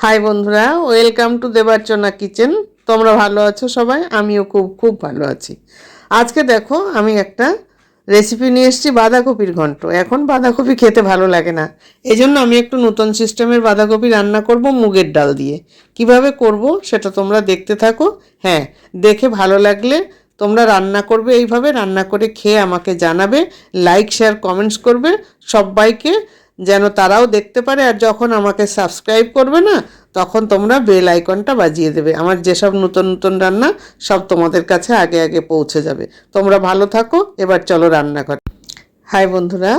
High বন্ধুরা, welcome to Debarchana kitchen. তোমরা ভালো আছো সবাই? আমিও খুব খুব ভালো আছি। আজকে দেখো, আমি একটা রেসিপি নিয়ে এসেছি, বাঁধাকপির ঘন্ট। এখন বাঁধাকপি খেতে ভালো লাগে না। এই জন্য আমি একটু নতুন সিস্টেমের বাঁধাকপি রান্না করব মুগের ডাল দিয়ে। কীভাবে করব সেটা তোমরা দেখতে থাকো। হ্যাঁ দেখে ভালো লাগলে তোমরা রান্না করবে এইভাবে। রান্না করে খেয়ে আমাকে জানাবে লাইক শেয়ার কমেন্টস করবে। সবাইকে যেন তারাও দেখতে পারে আর যখন আমাকে সাবস্ক্রাইব করবে না, তখন তোমরা বেল আইকনটা বাজিয়ে দেবে। আমার যেসব নতুন নতুন রান্না, সব তোমাদের কাছে আগে আগে পৌঁছে যাবে। তোমরা ভালো থাকো, এবার চলো রান্না কর হাই বন্ধুরা,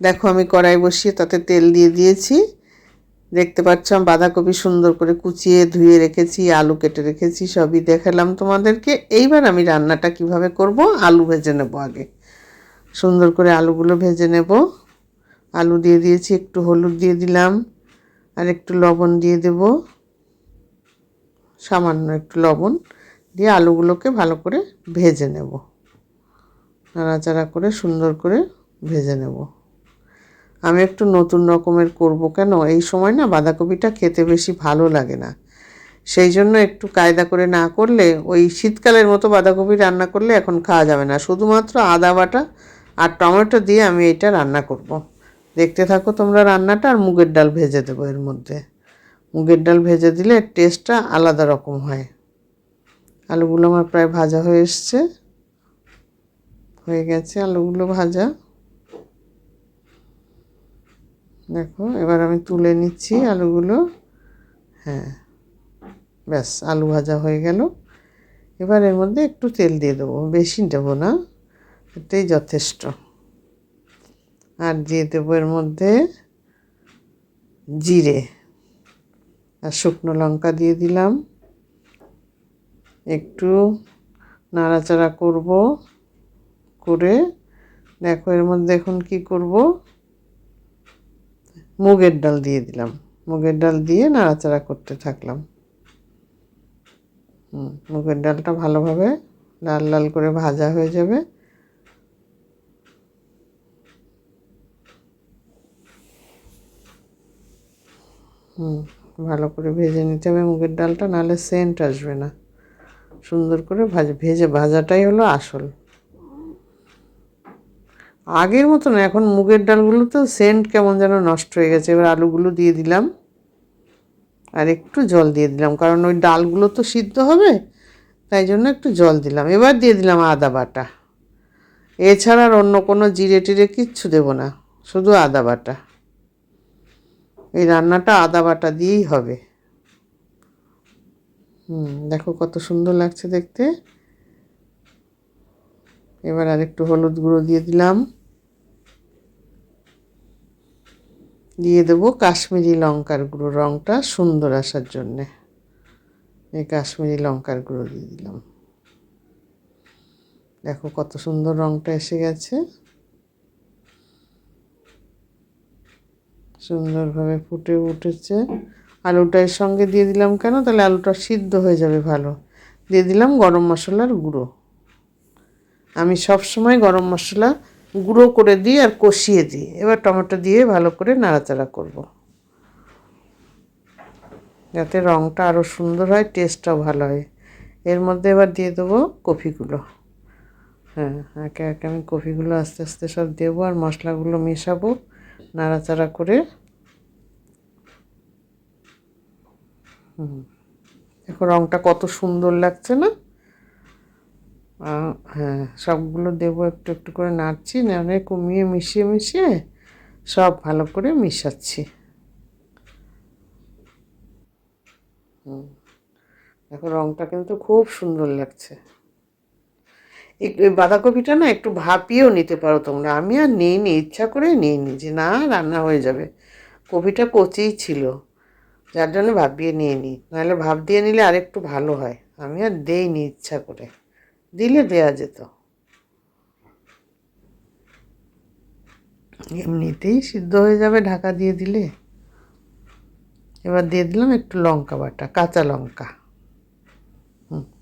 দেখো আমি কড়াই বসিয়ে তাতে তেল দিয়ে দিয়েছি। দেখতে পাচ্ছ আমি বাঁধাকপি সুন্দর করে কুচিয়ে ধুয়ে রেখেছি, আলু কেটে রেখেছি, সবই দেখালাম তোমাদেরকে। এইবার আমি রান্নাটা কীভাবে করব, আলু ভেজে নেব আগে। সুন্দর করে আলুগুলো ভেজে নেব। আলু দিয়ে দিয়েছি, একটু হলুদ দিয়ে দিলাম, আর একটু লবণ দিয়ে দেব। সামান্য একটু লবণ দিয়ে আলুগুলোকে ভালো করে ভেজে নেব। নাড়াচাড়া করে সুন্দর করে ভেজে নেব। আমি একটু নতুন রকমের করব কেন? এই সময় না বাঁধাকপিটা খেতে বেশি ভালো লাগে না। সেই জন্য একটু কায়দা করে না করলে, ওই শীতকালের মতো বাঁধাকপি রান্না করলে এখন খাওয়া যাবে না। শুধুমাত্র আদা বাটা আর টমেটো দিয়ে আমি এটা রান্না করব। দেখতে থাকো তোমরা রান্নাটা আর মুগের ডাল ভেজে দেবো এর মধ্যে। মুগের ডাল ভেজে দিলে টেস্টটা আলাদা রকম হয়। আলুগুলো আমার প্রায় ভাজা হয়ে এসছে। হয়ে গেছে আলুগুলো ভাজা। দেখো, এবার আমি তুলে নিচ্ছি আলুগুলো। হ্যাঁ ব্যাস, আলু ভাজা হয়ে গেল। এবার এর মধ্যে একটু তেল দিয়ে দেবো, বেশি দেবো না এটাই যথেষ্ট। আর দিয়ে দেবো এর মধ্যে জিরে আর শুকনো লঙ্কা দিয়ে দিলাম। একটু নাড়াচাড়া করব করে। দেখো এর মধ্যে এখন কি করব? মুগের ডাল দিয়ে দিলাম। মুগের ডাল দিয়ে নাড়াচাড়া করতে থাকলাম। হুম, মুগের ডালটা ভালোভাবে লাল লাল করে ভাজা হয়ে যাবে। হুম, ভালো করে ভেজে নিতে হবে। মুগের ডালটা নাহলে সেন্ট আসবে না। সুন্দর করে ভাজ, ভেজে ভাজাটাই হলো আসল। আগের মতো না এখন মুগের ডালগুলো তো সেন্ট কেমন যেন নষ্ট হয়ে গেছে। এবার আলুগুলো দিয়ে দিলাম। আর একটু জল দিয়ে দিলাম, কারণ ওই ডালগুলো তো সিদ্ধ হবে, তাই জন্য একটু জল দিলাম। এবার দিয়ে দিলাম আদা বাটা। এছাড়া আর অন্য কোনো জিরে টিরে কিচ্ছু দেবো না, শুধু আদা বাটা। এই রান্নাটা আদা বাটা দিয়েই হবে। হুম, দেখো কত সুন্দর লাগছে দেখতে। এবার আর একটু হলুদ গুঁড়ো দিয়ে দিলাম। দিয়ে দেবো কাশ্মীরি লঙ্কার গুঁড়ো রঙটা সুন্দর আসার জন্যে। এই কাশ্মীরি লঙ্কার গুঁড়ো দিয়ে দিলাম। দেখো কত সুন্দর রঙটা এসে গেছে। সুন্দরভাবে ফুটে উঠেছে। আলুটা এর সঙ্গে দিয়ে দিলাম কেন? তাহলে আলুটা সিদ্ধ হয়ে যাবে ভালো। দিয়ে দিলাম গরম মশলার গুঁড়ো। আমি সব সময় গরম মশলা গুঁড়ো করে দিই আর কষিয়ে দিই। এবার টমেটো দিয়ে ভালো করে নাড়াচাড়া করব। যাতে রঙটা আরও সুন্দর হয় টেস্টটাও ভালো হয়। এর মধ্যে এবার দিয়ে দেবো কফিগুলো হ্যাঁ একে একে আমি কফিগুলো আস্তে আস্তে সব দেবো আর মশলাগুলো মেশাবো। নাড়াচাড়া করে। দেখো রঙটা কত সুন্দর লাগছে না? হ্যাঁ সবগুলো দেবো একটু একটু করে নাড়ছি, নাড়ে কমিয়ে মিশিয়ে মিশিয়ে সব ভালো করে মিশাচ্ছি। হুম। দেখো রঙটা কিন্তু খুব সুন্দর লাগছে। এই বাঁধাকপিটা না একটু ভাপিয়েও নিতে পারো তোমরা। আমি আর নিই নি ইচ্ছা করে নিই নি যে না, রান্না হয়ে যাবে। কপিটা কচিই ছিল, যার জন্য ভাপিয়ে নিয়ে নিই নাহলে ভাপ দিয়ে নিলে আরেকটু ভালো হয়। আমি আর দেইনি ইচ্ছা করে। দিলে দেয়া যেত। এমনিতেই সিদ্ধ হয়ে যাবে ঢাকা দিয়ে দিলে। এবার দিয়ে দিলাম একটু লঙ্কা বাটা, কাঁচা লঙ্কা।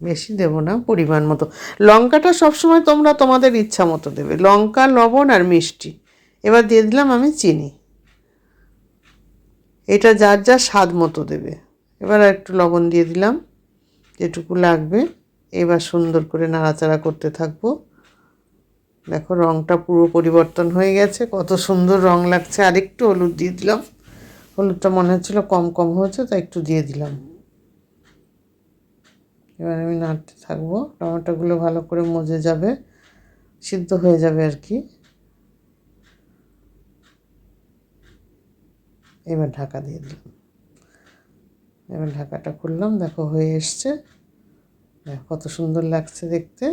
বেশি দেবো না, পরিমাণ মতো। লঙ্কাটা সবসময় তোমরা তোমাদের ইচ্ছা মতো দেবে। লঙ্কা, লবণ আর মিষ্টি। এবার দিয়ে দিলাম আমি চিনি। এটা যার যা স্বাদ মতো দেবে। এবার একটু লবণ দিয়ে দিলাম, যেটুকু লাগবে। এবার সুন্দর করে নাড়াচাড়া করতে থাকব। দেখো রঙটা পুরো পরিবর্তন হয়ে গেছে, কত সুন্দর রং লাগছে। আরেকটু হলুদ দিয়ে দিলাম। হলুদটা মনে হচ্ছিল কম কম হয়েছে, তাই একটু দিয়ে দিলাম। এবার আমি নাড়তে থাকব টমেটোগুলো ভালো করে মজে যাবে, সিদ্ধ হয়ে যাবে আর কি। এবার ঢাকা দিয়ে দিলাম। এবার ঢাকাটা খুললাম, দেখো হয়ে এসছে। দেখো কত সুন্দর লাগছে দেখতে।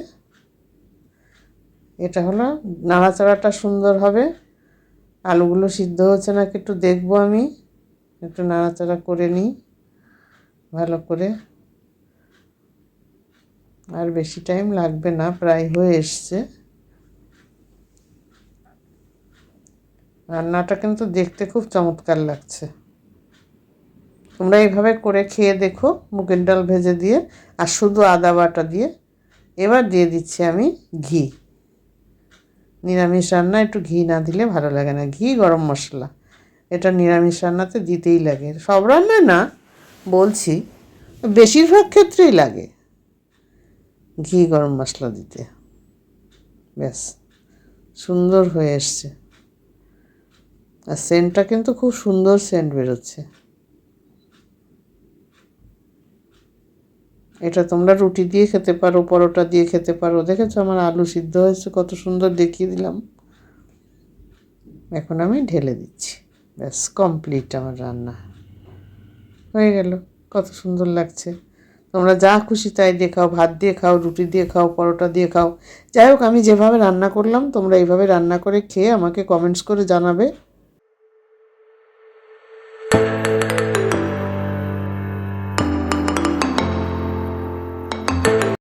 এটা হলো, নাড়াচাড়াটা সুন্দর হবে। আলুগুলো সিদ্ধ হচ্ছে নাকি একটু দেখব আমি। একটু নাড়াচাড়া করে নিই, ভালো করে। আর বেশি টাইম লাগবে না, প্রায় হয়ে এসছে। রান্নাটা কিন্তু দেখতে খুব চমৎকার লাগছে। তোমরা এইভাবে করে খেয়ে দেখো, মুগের ডাল ভেজে দিয়ে আর শুধু আদা বাটা দিয়ে। এবার দিয়ে দিচ্ছি আমি ঘি। নিরামিষ রান্না, একটু ঘি না দিলে ভালো লাগে না। ঘি, গরম মশলা। এটা নিরামিষ রান্নাতে দিতেই লাগে। সব রান্নায় না, বলছি, বেশিরভাগ ক্ষেত্রেই লাগে। ঘি গরম মশলা দিতে। ব্যাস, সুন্দর হয়ে এসছে। আর সেন্টটা কিন্তু খুব সুন্দর সেন্ট বেরোচ্ছে। এটা তোমরা রুটি দিয়ে খেতে পারো, পরোটা দিয়ে খেতে পারো। দেখেছ আমার আলু সিদ্ধ হয়েছে, কত সুন্দর দেখিয়ে দিলাম। এখন আমি ঢেলে দিচ্ছি। ব্যাস কমপ্লিট আমার রান্না। হয়ে গেল, কত সুন্দর লাগছে। তোমরা যা খুশি তাই দিয়ে খাও, ভাত দিয়ে খাও, রুটি দিয়ে খাও, পরোটা দিয়ে খাও। যাই হোক, আমি যেভাবে রান্না করলাম, তোমরা এইভাবে রান্না করে খেয়ে আমাকে কমেন্টস করে জানাবে।